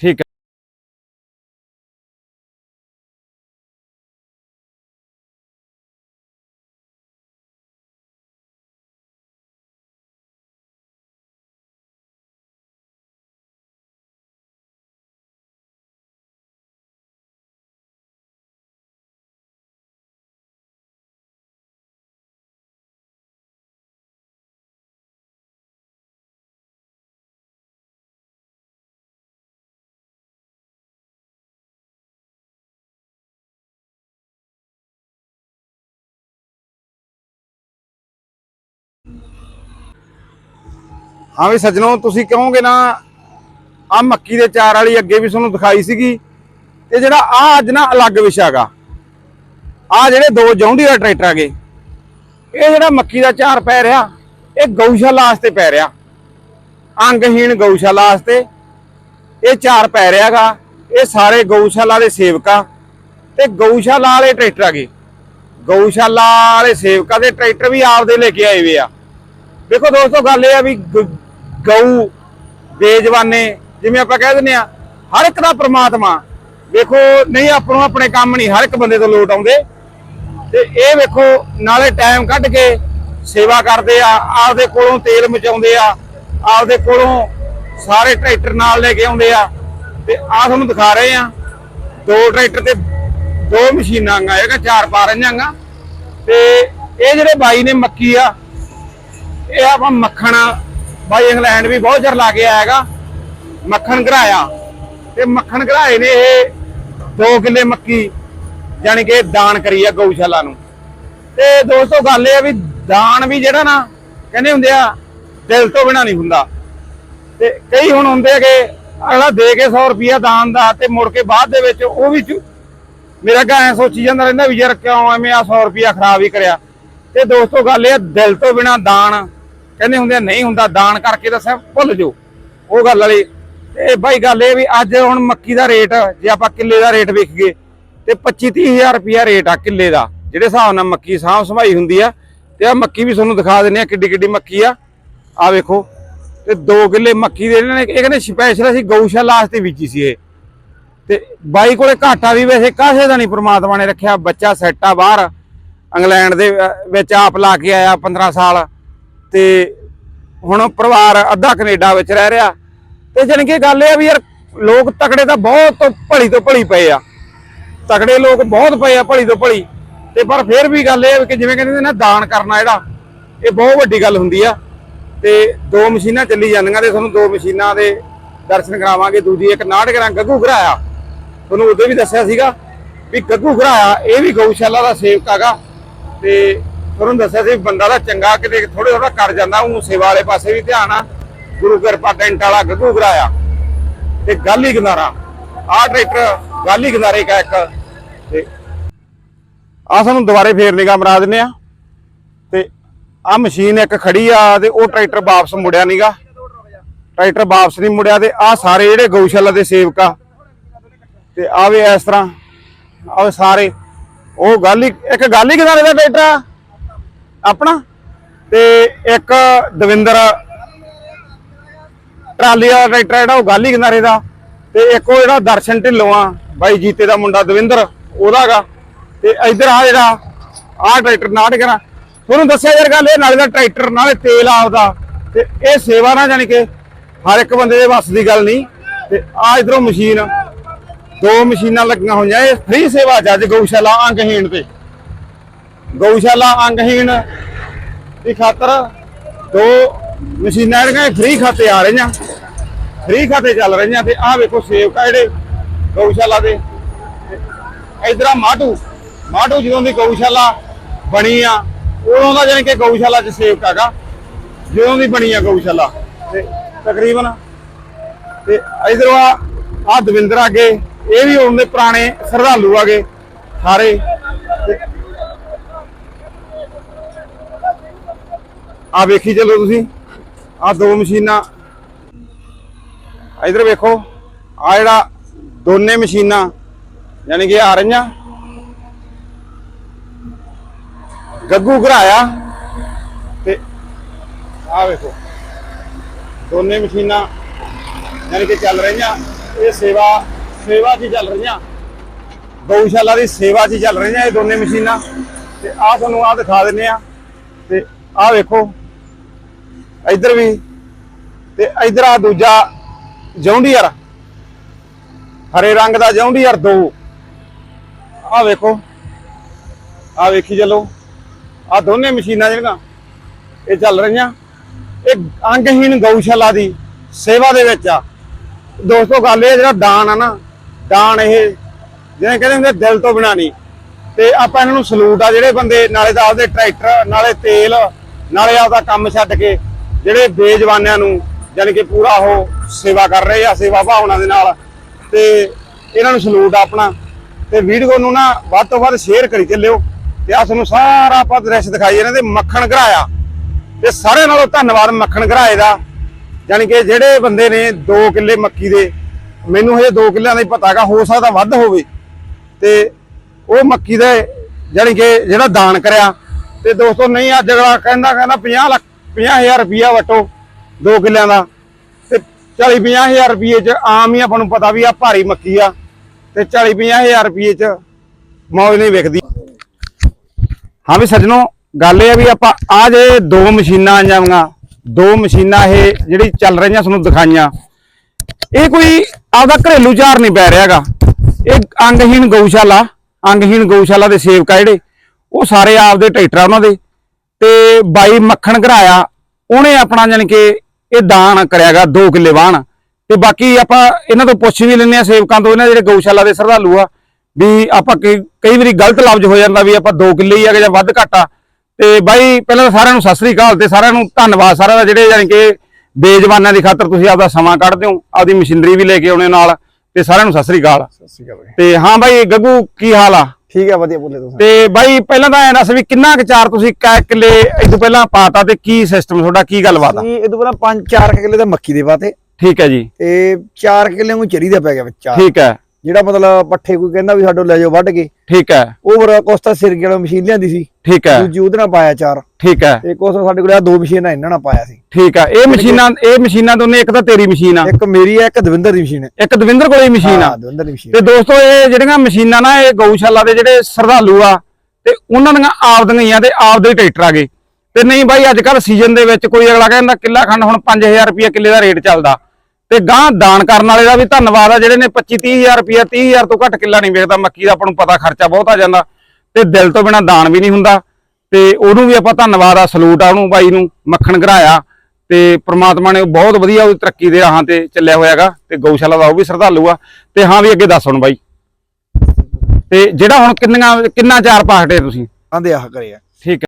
ਠੀਕ ਹਾਂ ਵੀ ਸੱਜਣੋ, ਤੁਸੀਂ ਕਹੋਗੇ ਨਾ ਆ ਮੱਕੀ ਦੇ ਚਾਰ ਵਾਲੀ ਅੱਗੇ ਵੀ ਤੁਹਾਨੂੰ ਦਿਖਾਈ ਸੀਗੀ। ਤੇ ਜਿਹੜਾ ਆ ਅੱਜ ਨਾ ਅਲੱਗ ਵਿਸ਼ਾ ਹੈਗਾ। ਆ ਜਿਹੜੇ ਦੋ ਜੌਂਡੀ ਦਾ ਟਰੈਕਟਰ ਆਗੇ ਇਹ ਜਿਹੜਾ ਮੱਕੀ ਦਾ ਚਾਰ ਪੈ ਰਿਹਾ, ਇਹ ਗਊਸ਼ਾਲਾ ਵਾਸਤੇ ਪੈ ਰਿਹਾ। ਅੰਗਹੀਣ ਗਊਸ਼ਾਲਾ ਵਾਸਤੇ ਇਹ ਚਾਰ ਪੈ ਰਿਹਾਗਾ ਇਹ ਸਾਰੇ ਗਊਸ਼ਾਲਾ ਦੇ ਸੇਵਕਾਂ ਤੇ ਗਊਸ਼ਾਲਾ ਵਾਲੇ ਟਰੈਕਟਰ ਆਗੇ ਗਊਸ਼ਾਲਾ ਵਾਲੇ ਸੇਵਕਾਂ ਦੇ ਟਰੈਕਟਰ ਵੀ ਆਪਦੇ ਲੈ ਕੇ ਆਏ ਵੇ ਆ। ਦੇਖੋ ਦੋਸਤੋ, ਗੱਲ ਇਹ ਆ ਵੀ ਗ- ਗਊ, ਬੇਜਵਾਨੇ, ਜਿਵੇਂ ਆਪਾਂ ਕਹਿ ਦਿੰਦੇ ਆ, ਹਰ ਇੱਕ ਦਾ ਪ੍ਰਮਾਤਮਾ। ਵੇਖੋ, ਨਹੀਂ ਆਪਾਂ ਨੂੰ ਆਪਣੇ ਕੰਮ ਨਹੀਂ ਹਰ ਇੱਕ ਬੰਦੇ ਤੋਂ ਲੋਟ ਆਉਂਦੇ। ਤੇ ਇਹ ਵੇਖੋ, ਨਾਲੇ ਟਾਈਮ ਕੱਢ ਕੇ ਸੇਵਾ ਕਰਦੇ ਆ, ਆਪਦੇ ਕੋਲੋਂ ਤੇਲ ਮਚਾਉਂਦੇ ਆ, ਆਪਦੇ ਕੋਲੋਂ ਸਾਰੇ ਟਰੈਕਟਰ ਨਾਲ ਲੈ ਕੇ ਆਉਂਦੇ ਆ। ਤੇ ਆ ਤੁਹਾਨੂੰ ਦਿਖਾ ਰਹੇ ਆ, ਦੋ ਟਰੈਕਟਰ ਤੇ ਦੋ ਮਸ਼ੀਨਾਂ ਆ ਹੈਗਾ ਚਾਰ ਪਾ ਰਹੀਆਂ ਆ ਤੇ ਇਹ ਜਿਹੜੇ ਬਾਈ ਨੇ ਮੱਕੀ ਆ ਇਹ ਆਪਾਂ ਮੱਖਣ, ਬਾਈ ਇੰਗਲੈਂਡ ਵੀ ਬਹੁਤ ਜ਼ਰ ਲਾ ਕੇ ਆਇਆ ਹੈਗਾ। ਮੱਖਣ ਘਰਾਇਆ। ਤੇ ਮੱਖਣ ਘਰਾਏ ਨੇ ਇਹ 2 ਕਿੱਲੇ ਮੱਕੀ ਯਾਨੀ ਕਿ ਦਾਨ ਕਰੀ ਆ ਗਊਸ਼ਾਲਾ ਨੂੰ। ਤੇ ਦੋਸਤੋ ਗੱਲ ਇਹ ਆ ਵੀ ਦਾਨ ਵੀ ਜਿਹੜਾ ਨਾ, ਕਹਿੰਦੇ ਹੁੰਦੇ ਆ, ਦਿਲ ਤੋਂ ਬਿਨਾ ਨਹੀਂ ਹੁੰਦਾ। ਤੇ ਕਈ ਹੁਣ ਹੁੰਦੇ ਹੈਗੇ ਅਗਲਾ ਦੇ ਕੇ 100 ਰੁਪਿਆ ਦਾਨ ਦਾ ਤੇ ਮੁੜ ਕੇ ਬਾਅਦ ਦੇ ਵਿੱਚ ਉਹ ਵੀ ਮੇਰਾ ਕਾ ਐ ਸੋਚੀ ਜਾਂਦਾ ਰਹਿੰਦਾ ਵੀ ਯਾਰ ਕਿਉਂ ਐਵੇਂ ਆ 100 ਰੁਪਿਆ ਖਰਾਬ ਹੀ ਕਰਿਆ। ਤੇ ਦੋਸਤੋ ਗੱਲ ਇਹ ਆ, ਦਿਲ ਤੋਂ ਬਿਨਾ ਦਾਨ ਕਹਿੰਦੇ ਹੁੰਦੇ ਆ ਨਹੀਂ ਹੁੰਦਾ ਦਾਨ ਕਰਕੇ ਤਾਂ ਸਭ ਭੁੱਲ ਜਾਓ। ਉਹ ਗੱਲ ਵਾਲੀ ਤੇ ਬਾਈ ਗੱਲ ਇਹ ਵੀ ਅੱਜ ਹੁਣ ਮੱਕੀ ਦਾ ਰੇਟ ਜੇ ਆਪਾਂ ਕਿੱਲੇ ਦਾ ਰੇਟ ਵੇਖੀਏ ਤੇ 25 ਹਜ਼ਾਰ ਰੁਪਿਆ ਰੇਟ ਆ ਕਿੱਲੇ ਦਾ ਜਿਹੜੇ ਹਿਸਾਬ ਨਾਲ ਮੱਕੀ ਸਾਂਭ ਸੰਭਾਈ ਹੁੰਦੀ ਆ। ਤੇ ਆ ਮੱਕੀ ਵੀ ਤੁਹਾਨੂੰ ਦਿਖਾ ਦਿੰਨੇ ਆ ਕਿੱਡੀ ਕਿੱਡੀ ਮੱਕੀ ਆ। ਆ ਵੇਖੋ ਤੇ 2 ਕਿੱਲੇ ਮੱਕੀ ਦੇ ਇਹਨਾਂ ਨੇ ਇਹ ਕਹਿੰਦੇ ਸਪੈਸ਼ਲ ਅਸੀਂ ਗਊਸ਼ਾਲਾ ਵਾਸਤੇ ਬੀਜੀ ਸੀ ਇਹ। ਤੇ ਬਾਈ ਕੋਲੇ ਘਾਟਾ ਵੀ ਵੈਸੇ ਕਾਸੇ ਦਾ ਨਹੀਂ ਪ੍ਰਮਾਤਮਾ ਨੇ ਰੱਖਿਆ ਬੱਚਾ ਸੈੱਟ ਆ ਬਾਹਰ ਇੰਗਲੈਂਡ ਦੇ ਅਹ, ਵਿੱਚ ਆਪ ਲਾ ਕੇ ਆਇਆ 15 ਸਾਲ। ਤੇ ਹੁਣ ਪਰਿਵਾਰ ਅੱਧਾ ਕੈਨੇਡਾ ਵਿੱਚ ਰਹਿ ਰਿਹਾ। ਤੇ ਜਾਣੀ ਕਿ ਗੱਲ ਇਹ ਆ ਵੀ ਯਾਰ, ਲੋਕ ਤਕੜੇ ਤਾਂ ਬਹੁਤ ਭਲੀ ਤੋਂ ਭਲੀ ਪਏ ਆ। ਤਕੜੇ ਲੋਕ ਬਹੁਤ ਪਏ ਆ ਭਲੀ ਤੋਂ ਭਲੀ। ਤੇ ਪਰ ਫਿਰ ਵੀ ਗੱਲ ਇਹ ਆ ਕਿ ਜਿਵੇਂ ਕਹਿੰਦੇ ਨੇ ਨਾ, ਦਾਨ ਕਰਨਾ ਜਿਹੜਾ, ਇਹ ਬਹੁਤ ਵੱਡੀ ਗੱਲ ਹੁੰਦੀ ਆ। ਤੇ ਦੋ ਮਸ਼ੀਨਾਂ ਚੱਲੀ ਜਾਂਦੀਆਂ ਤੇ ਤੁਹਾਨੂੰ ਦੋ ਮਸ਼ੀਨਾਂ ਦੇ ਦਰਸ਼ਨ ਕਰਾਵਾਂਗੇ। ਦੂਜੀ ਇੱਕ ਨਾਟਕ ਨਾਟਕਰਾਂ ਗੱਗੂ ਘਰਾਇਆ। ਤੁਹਾਨੂੰ ਉਦੋਂ ਵੀ ਦੱਸਿਆ ਸੀਗਾ ਵੀ ਗੱਗੂ ਘਰਾਇਆ, ਇਹ ਵੀ ਗਊਸ਼ਾਲਾ ਦਾ ਸੇਵਕ ਹੈਗਾ। ਤੇ ਤੁਹਾਨੂੰ ਦੱਸਿਆ ਸੀ, ਬੰਦਾ ਦਾ ਚੰਗਾ ਕਿਤੇ ਥੋੜਾ ਥੋੜਾ ਕਰ ਜਾਂਦਾ ਉਹ ਸੇਵਾ ਵਾਲੇ ਪਾਸੇ ਵੀ ਧਿਆਨ ਆ। ਗੁਰੂ ਕਿਰਪਾ ਟੈਂਟ ਵਾਲਾ ਗੱਗੂ ਘਰਾਇਆ ਤੇ ਗਾਲੀ ਕਿਨਾਰਾ ਆਹ ਟਰੈਕਟਰ ਗਾਲੀ ਕਿਨਾਰੇ ਕਾ ਇੱਕ। ਤੇ ਆ ਸਾਨੂੰ ਦੁਬਾਰੇ ਫੇਰ ਨਿਗਾਹ ਮਰਾ ਦਿੰਨੇ ਆ। ਤੇ ਆ ਮਸ਼ੀਨ ਇੱਕ ਖੜੀ ਆ ਤੇ ਉਹ ਟਰੈਕਟਰ ਵਾਪਸ ਮੁੜਿਆ ਨੀਗਾ। ਟਰੈਕਟਰ ਵਾਪਸ ਨਹੀਂ ਮੁੜਿਆ ਤੇ ਆ ਸਾਰੇ ਜਿਹੜੇ ਗਊਸ਼ਾਲਾ ਦੇ ਸੇਵਕ ਆ। ਤੇ ਆਵੇ ਇਸ ਤਰ੍ਹਾਂ। ਆਵੇ ਸਾਰੇ। ਉਹ ਗਾਲੀ, ਇੱਕ ਗਾਲੀ ਕਿਨਾਰੇ ਦਾ ਟਰੈਕਟਰ ਆ। ਆਪਣਾ ਤੇ ਇੱਕ ਦਵਿੰਦਰ ਟਰਾਲੀ ਵਾਲਾ ਟਰੈਕਟਰ ਜਿਹੜਾ ਉਹ ਗਾਲੀ ਕਿਨਾਰੇ ਦਾ ਤੇ ਇੱਕ ਉਹ ਜਿਹੜਾ ਦਰਸ਼ਨ ਢਿੱਲੋਂ ਆ, ਬਾਈ ਜੀਤੇ ਦਾ ਮੁੰਡਾ ਦਵਿੰਦਰ, ਉਹਦਾਗਾ। ਤੇ ਇੱਧਰ ਆ ਜਿਹੜਾ ਆ ਟਰੈਕਟਰ ਨਾਟਕਰਾ ਤੁਹਾਨੂੰ ਦੱਸਿਆ ਯਾਰ ਗੱਲ, ਇਹ ਨਾਲੇ ਦਾ ਟਰੈਕਟਰ, ਨਾਲੇ ਤੇਲ ਆਪਦਾ ਤੇ ਇਹ ਸੇਵਾ ਨਾ ਜਾਣੀ ਕਿ ਹਰ ਇੱਕ ਬੰਦੇ ਦੇ ਵੱਸ ਦੀ ਗੱਲ ਨਹੀਂ। ਤੇ ਆ ਇਧਰੋਂ ਮਸ਼ੀਨ, ਦੋ ਮਸ਼ੀਨਾਂ ਲੱਗੀਆਂ ਹੋਈਆਂ, ਇਹ ਫ੍ਰੀ ਸੇਵਾ ਜੱਜ ਗਊਸ਼ਾਲਾ ਅੰਗਹੀਣ ਤੇ। ਗਊਸ਼ਾਲਾ ਅੰਗਹੀਣ ਦੀ ਖਾਤਰ ਦੋ ਮਸ਼ੀਨਾਂ ਜਿਹੜੀਆਂ ਫ੍ਰੀ ਖਾਤੇ ਆ ਰਹੀਆਂ। ਫ੍ਰੀ ਖਾਤੇ ਚੱਲ ਰਹੀਆਂ ਤੇ ਆਹ ਵੇਖੋ ਸੇਵਕਾ ਜਿਹੜੇ ਗਊਸ਼ਾਲਾ ਦੇ। ਇਧਰ ਮਾਟੂ। ਮਾਟੂ ਜਦੋਂ ਦੀ ਗਊਸ਼ਾਲਾ ਬਣੀ ਆ, ਉਦੋਂ ਦਾ ਜਾਣੀ ਕਿ ਗਊਸ਼ਾਲਾ 'ਚ ਸੇਵਕ ਹੈਗਾ। ਜਦੋਂ ਦੀ ਬਣੀ ਆ ਗਊਸ਼ਾਲਾ ਤੇ ਤਕਰੀਬਨ ਤੇ ਇਧਰੋਂ ਆ ਆ ਦਵਿੰਦਰ ਅੱਗੇ, ਇਹ ਵੀ ਉਹਦੇ ਪੁਰਾਣੇ ਸ਼ਰਧਾਲੂ ਆਗੇ ਸਾਰੇ ਆ ਵੇਖੀ ਚਲੋ ਤੁਸੀਂ। ਆ ਦੋ ਮਸ਼ੀਨਾਂ। ਇਧਰ ਵੇਖੋ। ਆ ਜਿਹੜਾ ਦੋਨੇ ਮਸ਼ੀਨਾਂ, ਯਾਨੀ ਕਿ ਆ ਰਹੀਆਂ। ਗੱਗੂ ਘਰਾਇਆ। ਤੇ ਆ ਵੇਖੋ। ਦੋਨੇ ਮਸ਼ੀਨਾਂ, ਯਾਨੀ ਕਿ ਚੱਲ ਰਹੀਆਂ। ਇਹ ਸੇਵਾ ਸੇਵਾ 'ਚ ਹੀ ਚੱਲ ਰਹੀਆਂ। ਗਊਸ਼ਾਲਾ ਦੀ ਸੇਵਾ 'ਚ ਚੱਲ ਰਹੀਆਂ ਇਹ ਦੋਨੇ ਮਸ਼ੀਨਾਂ। ਤੇ ਆਹ ਤੁਹਾਨੂੰ ਆਹ ਦਿਖਾ ਦਿੰਨੇ ਆ ਤੇ ਆਹ ਵੇਖੋ। ਇੱਧਰ ਵੀ ਤੇ ਇੱਧਰ ਆ ਦੂਜਾ ਜੌਂਡੀਅਰ ਹਰੇ ਰੰਗ ਦਾ ਜੌਂਡੀਅਰ ਦੋ। ਆਹ ਵੇਖੋ। ਆਹ ਵੇਖੀ ਚੱਲੋ। ਆਹ ਦੋਨੇ ਮਸ਼ੀਨਾਂ ਜਿਹੜੀਆਂ ਇਹ ਚੱਲ ਰਹੀਆਂ। ਇਹ ਅੰਗਹੀਣ ਗਊਸ਼ਾਲਾ ਦੀ ਸੇਵਾ ਦੇ ਵਿੱਚ ਆ। ਦੋਸਤੋ, ਗੱਲ ਇਹ ਜਿਹੜਾ ਦਾਨ ਆ ਨਾ, ਦਾਨ ਇਹ ਜਿਵੇਂ ਕਹਿੰਦੇ ਹੁੰਦੇ, ਦਿਲ ਤੋਂ ਬਿਨਾ ਨਹੀਂ। ਤੇ ਆਪਾਂ ਇਹਨਾਂ ਨੂੰ ਸਲੂਟ ਆ, ਜਿਹੜੇ ਬੰਦੇ ਨਾਲੇ ਤਾਂ ਆਪਦੇ ਟਰੈਕਟਰ, ਨਾਲੇ ਤੇਲ, ਨਾਲੇ ਆਪਦਾ ਕੰਮ ਛੱਡ ਕੇ ਜਿਹੜੇ ਬੇਜਵਾਨਿਆਂ ਨੂੰ ਜਾਣੀ ਕਿ ਪੂਰਾ ਉਹ ਸੇਵਾ ਕਰ ਰਹੇ ਆ, ਸੇਵਾ ਭਾਵਨਾ ਦੇ ਨਾਲ ਤੇ ਇਹਨਾਂ ਨੂੰ ਸਲੂਟ ਆਪਣਾ। ਤੇ ਵੀਡੀਓ ਨੂੰ ਨਾ ਵੱਧ ਤੋਂ ਵੱਧ ਸ਼ੇਅਰ ਕਰੀ ਚੱਲਿਓ ਤੇ ਆ ਤੁਹਾਨੂੰ ਸਾਰਾ ਆਪਾਂ ਦ੍ਰਿਸ਼ ਦਿਖਾਈ ਇਹਨਾਂ ਦੇ ਮੱਖਣ ਘਰਾਇਆ। ਤੇ ਸਾਰਿਆਂ ਨਾਲੋਂ ਧੰਨਵਾਦ ਮੱਖਣ ਘਰਾਏ ਦਾ। ਯਾਨੀ ਕਿ ਜਿਹੜੇ ਬੰਦੇ ਨੇ 2 ਕਿੱਲੇ ਮੱਕੀ ਦੇ, ਮੈਨੂੰ ਹਜੇ 2 ਕਿੱਲਿਆਂ ਦਾ ਹੀ ਪਤਾ ਹੈਗਾ, ਹੋ ਸਕਦਾ ਵੱਧ ਹੋਵੇ। ਤੇ ਉਹ ਮੱਕੀ ਦੇ ਯਾਨੀ ਕਿ ਜਿਹੜਾ ਦਾਨ ਕਰਿਆ। ਤੇ ਦੋਸਤੋ ਨਹੀਂ, ਅੱਜ ਅਗਲਾ ਕਹਿੰਦਾ ਕਹਿੰਦਾ 50 ਲੱਖ 50000 ਰੁਪਇਆ ਵਟੋ 2 ਕਿੱਲਿਆਂ ਦਾ। ਤੇ 40 50000 ਰੁਪਏ ਚ ਆਮ ਹੀ ਆਪਾਂ ਨੂੰ ਪਤਾ ਵੀ ਆ ਭਾਰੀ ਮੱਕੀ ਆ। ਤੇ 40 50000 ਰੁਪਏ ਚ ਮੌਜ ਨਹੀਂ ਵਿਕਦੀ ਹਾਂ ਵੀ ਸੱਜਣੋ, ਗੱਲ ਇਹ ਆ ਵੀ ਆਪਾਂ ਆ ਜੇ ਦੋ ਮਸ਼ੀਨਾਂ ਆ ਜਾਵਾਂਗਾ, ਦੋ ਮਸ਼ੀਨਾਂ ਇਹ ਜਿਹੜੀ ਚੱਲ ਰਹੀਆਂ ਤੁਹਾਨੂੰ ਦਿਖਾਈਆਂ, ਇਹ ਕੋਈ ਆਪਦਾ ਘਰੇਲੂ ਚਾਰ ਨਹੀਂ ਪੈ ਰਿਹਾਗਾ। ਇਹ ਅੰਗਹੀਣ ਗਊਸ਼ਾਲਾ ਅੰਗਹੀਣ ਗਊਸ਼ਾਲਾ ਦੇ ਸੇਵਕ ਆ ਜਿਹੜੇ, ਉਹ ਸਾਰੇ ਆਪਦੇ ਟਰੈਕਟਰ ਆ ਉਹਨਾਂ ਦੇ। ਤੇ ਬਾਈ ਮੱਖਣ ਘਰਾਇਆ ਉਹਨੇ ਆਪਣਾ ਜਾਣੀ ਕਿ ਇਹ ਦਾਨ ਕਰਿਆਗਾ 2 ਕਿੱਲੇ ਵਾਹਣ। ਤੇ ਬਾਕੀ ਆਪਾਂ ਇਹਨਾਂ ਤੋਂ ਪੁੱਛ ਵੀ ਲੈਂਦੇ ਆ ਸੇਵਕਾਂ ਤੋਂ ਇਹਨਾਂ ਜਿਹੜੇ ਗਊਸ਼ਾਲਾ ਦੇ ਸਰਧਾਲੂ ਆ ਵੀ ਆਪਾਂ ਕਈ ਕਈ ਵਾਰੀ ਗਲਤ ਲਫ਼ਜ਼ ਹੋ ਜਾਂਦਾ ਵੀ ਆਪਾਂ 2 ਕਿੱਲੇ ਹੀ ਆ ਜਾਂ ਵੱਧ ਘੱਟ ਆ। ਤੇ ਬਾਈ ਪਹਿਲਾਂ ਤਾਂ ਸਾਰਿਆਂ ਨੂੰ ਸਤਿ ਸ੍ਰੀ ਅਕਾਲ ਤੇ ਸਾਰਿਆਂ ਨੂੰ ਧੰਨਵਾਦ। ਸਾਰਿਆਂ ਦਾ ਜਿਹੜੇ ਯਾਨੀ ਕਿ ਬੇਜਵਾਨਾਂ ਦੀ ਖਾਤਰ ਤੁਸੀਂ ਆਪਦਾ ਸਮਾਂ ਕੱਢਦੇ ਹੋ ਆਪਦੀ ਮਸ਼ੀਨਰੀ ਵੀ ਲੈ ਕੇ ਆਉਣੇ ਨਾਲ ਤੇ ਸਾਰਿਆਂ ਨੂੰ ਸਤਿ ਸ੍ਰੀ ਅਕਾਲ। ਸਤਿ ਸ਼੍ਰੀ ਅਕਾਲ। ਤੇ ਹਾਂ ਬਾਈ ਗੱਗੂ ਕੀ ਹਾਲ ਆ? ਠੀਕ ਹੈ ਵਧੀਆ ਬੋਲੇ ਤੁਸੀਂ। ਤੇ ਬਾਈ ਪਹਿਲਾਂ ਤਾਂ ਐਂ ਦੱਸ ਵੀ ਕਿੰਨਾ ਕੁ ਚਾਰ ਤੁਸੀਂ ਕੈ ਕਿੱਲੇ ਤੋਂ ਪਹਿਲਾਂ ਪਾਤਾ ਤੇ ਕੀ ਸਿਸਟਮ ਤੁਹਾਡਾ ਕੀ ਗੱਲਬਾਤ ਆ? ਜੀ ਇਹ ਤੋਂ ਪਹਿਲਾਂ 5-4 ਕਿੱਲੇ ਤਾਂ ਮੱਕੀ ਦੇ ਪਾਤੇ। ਠੀਕ ਹੈ ਜੀ। ਤੇ 4 ਕਿੱਲੇ ਨੂੰ ਚਰੀ ਦਾ ਪੈ ਗਿਆ ਵਿੱਚ ਚਾਰ। ਠੀਕ ਹੈ। ਜਿਹੜਾ ਮਤਲਬ ਪੱਠੇ ਕੋਈ ਕਹਿੰਦਾ ਵੀ ਸਾਡੋ ਲੈ ਜਾਓ ਵੱਢ ਕੇ। ਠੀਕ ਹੈ। ਉਹ ਫਿਰ ਕੋਸਤਾ ਸਿਰਕੇ ਵਾਲਾ ਮਸ਼ੀਨ ਲਿਆਂਦੀ ਸੀ। ਠੀਕ ਹੈ। ਦੂਜੀ ਉਹਦੇ ਨਾਲ ਪਾਇਆ ਚਾਰ। ਠੀਕ ਹੈ। ਤੇ ਕੋਸਤਾ ਸਾਡੇ ਕੋਲ ਆ ਦੋ ਮਸ਼ੀਨਾਂ ਇਹਨਾਂ ਨਾਲ ਪਾਇਆ ਸੀ। ਠੀਕ ਹੈ। ਇਹ ਮਸ਼ੀਨਾਂ ਇਹ ਮਸ਼ੀਨਾਂ ਦੋਨੇ ਇੱਕ ਤਾਂ ਤੇਰੀ ਮਸ਼ੀਨ ਆ। ਇੱਕ ਮੇਰੀ ਹੈ ਇੱਕ ਦਵਿੰਦਰ ਦੀ ਮਸ਼ੀਨ ਹੈ ਇੱਕ ਦਵਿੰਦਰ ਕੋਲੇ ਮਸ਼ੀਨ ਆ। ਦਵਿੰਦਰ ਦੀ ਮਸ਼ੀਨ ਤੇ ਦੋਸਤੋ ਇਹ ਜਿਹੜੀਆਂ ਮਸ਼ੀਨਾਂ ਨਾ ਇਹ ਗਊਸ਼ਾਲਾ ਦੇ ਜਿਹੜੇ ਸਰਧਾਲੂ ਆ ਤੇ ਉਹਨਾਂ ਦੀਆਂ ਆਪਦੀਆਂ ਹੀ ਆ ਤੇ ਆਪਦੇ ਟਰੈਕਟਰ ਆ ਗਏ। ਤੇ ਨਹੀਂ ਬਾਈ ਅੱਜ ਕੱਲ ਸੀਜ਼ਨ ਦੇ ਵਿੱਚ ਕੋਈ ਅਗਲਾ ਕਹਿੰਦਾ ਕਿੱਲਾ ਖੰਡ ਹੁਣ 5000 ਰੁਪਏ ਕਿੱਲੇ ਦਾ ਰੇਟ ਚੱਲਦਾ। ਤੇ ਗਾਂ ਦਾਨ ਕਰਨ ਵਾਲੇ ਦਾ ਵੀ ਧੰਨਵਾਦ ਆ ਜਿਹੜੇ ਨੇ 25 30000 ਰੁਪਏ 30000 ਤੋਂ ਘੱਟ ਕਿੱਲਾ ਨਹੀਂ ਵੇਚਦਾ ਮੱਕੀ ਦਾ ਆਪਾਂ ਨੂੰ ਪਤਾ ਖਰਚਾ ਬਹੁਤ ਆ ਜਾਂਦਾ। ਤੇ ਦਿਲ ਤੋਂ ਬਿਨਾ ਦਾਨ ਵੀ ਨਹੀਂ ਹੁੰਦਾ। ਤੇ ਉਹਨੂੰ ਵੀ ਆਪਾਂ ਧੰਨਵਾਦ ਆ ਸਲੂਟ ਆ ਉਹਨੂੰ ਬਾਈ ਨੂੰ ਮੱਖਣ ਘਰਾਇਆ। ਤੇ ਪ੍ਰਮਾਤਮਾ ਨੇ ਬਹੁਤ ਵਧੀਆ ਉਹਦੀ ਤਰੱਕੀ ਦੇ ਰਾਹਾਂ ਤੇ ਚੱਲਿਆ ਹੋਇਆਗਾ ਤੇ ਗਊਸ਼ਾਲਾ ਦਾ ਉਹ ਵੀ ਸ਼ਰਧਾਲੂ ਆ। ਤੇ ਹਾਂ ਵੀ ਅੱਗੇ ਦੱਸ ਹੁਣ ਬਾਈ। ਤੇ ਜਿਹੜਾ ਹੁਣ ਕਿੰਨੀਆਂ ਕਿੰਨਾ ਚਾਰ ਪਾਖੜੇ ਤੁਸੀਂ? ਆਂਦੇ ਆਹ ਕਰਿਆ। ਠੀਕ